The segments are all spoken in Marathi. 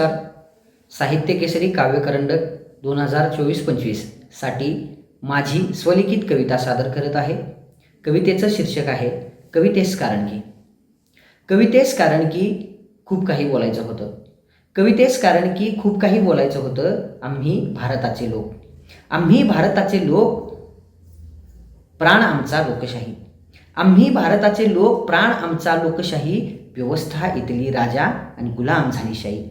साहित्य केसरी काव्यकरंडक दोन हजार चोवीस पंचवीससाठी माझी स्वलिखित कविता सादर करत आहे. कवितेचं शीर्षक आहे कवितेस कारण की. कवितेस कारण की खूप काही बोलायचं होतं. कवितेस कारण की खूप काही बोलायचं होतं आम्ही भारताचे लोक. आम्ही भारताचे लोक प्राण आमचा लोकशाही. आम्ही भारताचे लोक प्राण आमचा लोकशाही व्यवस्था इथली राजा आणि गुलाम झाली शाही.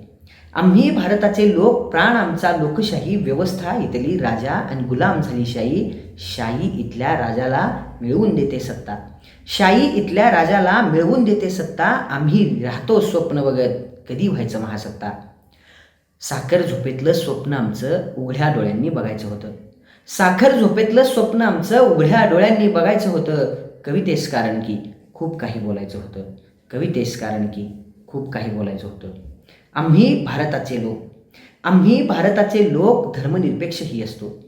आम्ही भारताचे लोक प्राण आमचा लोकशाही व्यवस्था इथली राजा आणि गुलाम झाली शाही. शाही इथल्या राजाला मिळवून देते सत्ता. शाही इथल्या राजाला मिळवून देते सत्ता. आम्ही राहतो स्वप्न बघत कधी व्हायचं महासत्ता? साखर झोपेतलं स्वप्न आमचं उघड्या डोळ्यांनी बघायचं होतं. साखर झोपेतलं स्वप्न आमचं उघड्या डोळ्यांनी बघायचं होतं. कवितेस कारण की खूप काही बोलायचं होतं. कवितेस कारण की खूप काही बोलायचं होतं. आम्ही भारताचे लोक. आम्ही भारताचे लोक धर्मनिरपेक्षही असतो.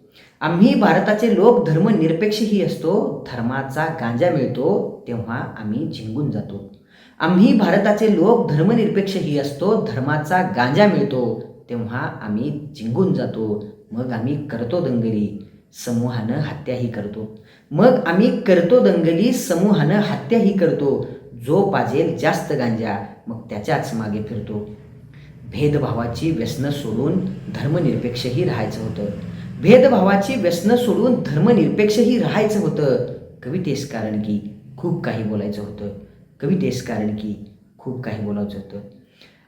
आम्ही भारताचे लोक धर्मनिरपेक्षही असतो. धर्माचा गांजा मिळतो तेव्हा आम्ही झिंगून जातो. आम्ही भारताचे लोक धर्मनिरपेक्षही असतो. धर्माचा गांजा मिळतो तेव्हा आम्ही जिंकून जातो. मग आम्ही करतो दंगली. समूहानं हत्याही करतो. मग आम्ही करतो दंगली. समूहानं हत्याही करतो. जो पाजेल जास्त गांजा मग त्याच्याच मागे फिरतो. भेदभावाची व्यसनं सोडून धर्मनिरपेक्षही राहायचं होतं. भेदभावाची व्यसनं सोडून धर्मनिरपेक्षही राहायचं होतं. कवितेस कारण की खूप काही बोलायचं होतं. कवितेस कारण की खूप काही बोलायचं होतं.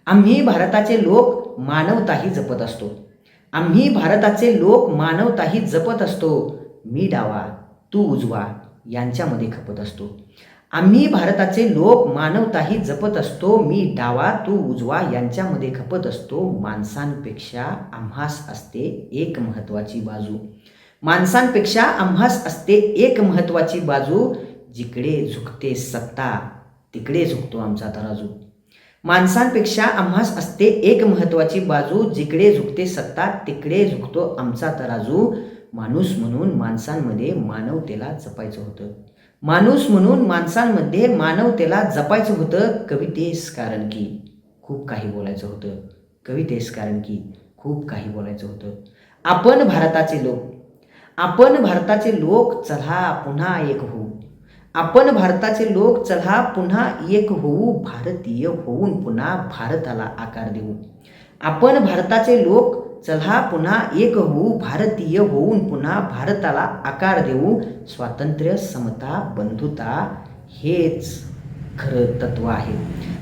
आम्ही भारताचे लोक मानवताही जपत असतो. आम्ही भारताचे लोक मानवताही जपत असतो. मी डावा तू उजवा यांच्यामध्ये खपत असतो. आम्ही भारताचे लोक मानवताही जपत असतो. मी डावा तू उजवा यांच्यामध्ये खपत असतो. माणसांपेक्षा आम्हास असते एक महत्त्वाची बाजू. माणसांपेक्षा आम्हास असते एक महत्त्वाची बाजू. जिकडे झुकते सत्ता तिकडे झुकतो आमचा तराजू. माणसांपेक्षा आम्हास असते एक महत्त्वाची बाजू. जिकडे झुकते सत्ता तिकडे झुकतो आमचा तराजू. माणूस म्हणून माणसांमध्ये मानवतेला जपायचं होतं. माणूस म्हणून माणसांमध्ये मानवतेला जपायचं होतं कवितेस कारण की. खूप काही बोलायचं होतं. कवितेस कारण की. खूप काही बोलायचं होतं. आपण भारताचे लोक. आपण भारताचे लोक चला पुन्हा एक होऊ. आपण भारताचे लोक चला पुन्हा एक होऊ. भारतीय होऊन पुन्हा भारताला आकार देऊ. आपण भारताचे लोक चला पुन्हा एक होऊ भारतीय होऊन पुन्हा भारताला आकार देऊ स्वातंत्र्य समता बंधुता हेच खरं तत्व आहे.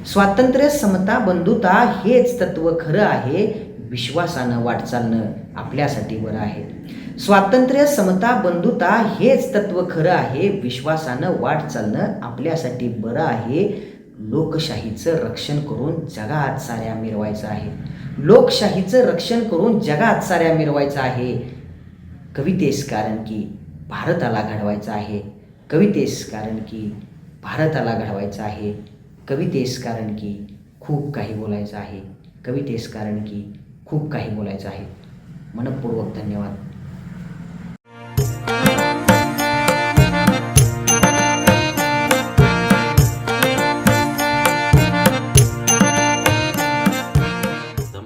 स्वातंत्र्य समता बंधुता हेच तत्व खरं आहे विश्वासानं वाटचालणं आपल्यासाठी बरं आहे. स्वातंत्र्य समता बंधुता हेच तत्व खरं आहे विश्वासानं वाट चालणं आपल्यासाठी बरं आहे. लोकशाहीचं रक्षण करून जगात साऱ्या मिरवायचं आहे. लोकशाहीचं रक्षण करून जगात साऱ्या मिरवायचं आहे. कवितेस कारण की भारताला घडवायचं आहे. कवितेस कारण की भारताला घडवायचं आहे. कवितेस कारण की खूप काही बोलायचं आहे. कवितेस कारण की खूप काही बोलायचं आहे. मनपूर्वक धन्यवाद.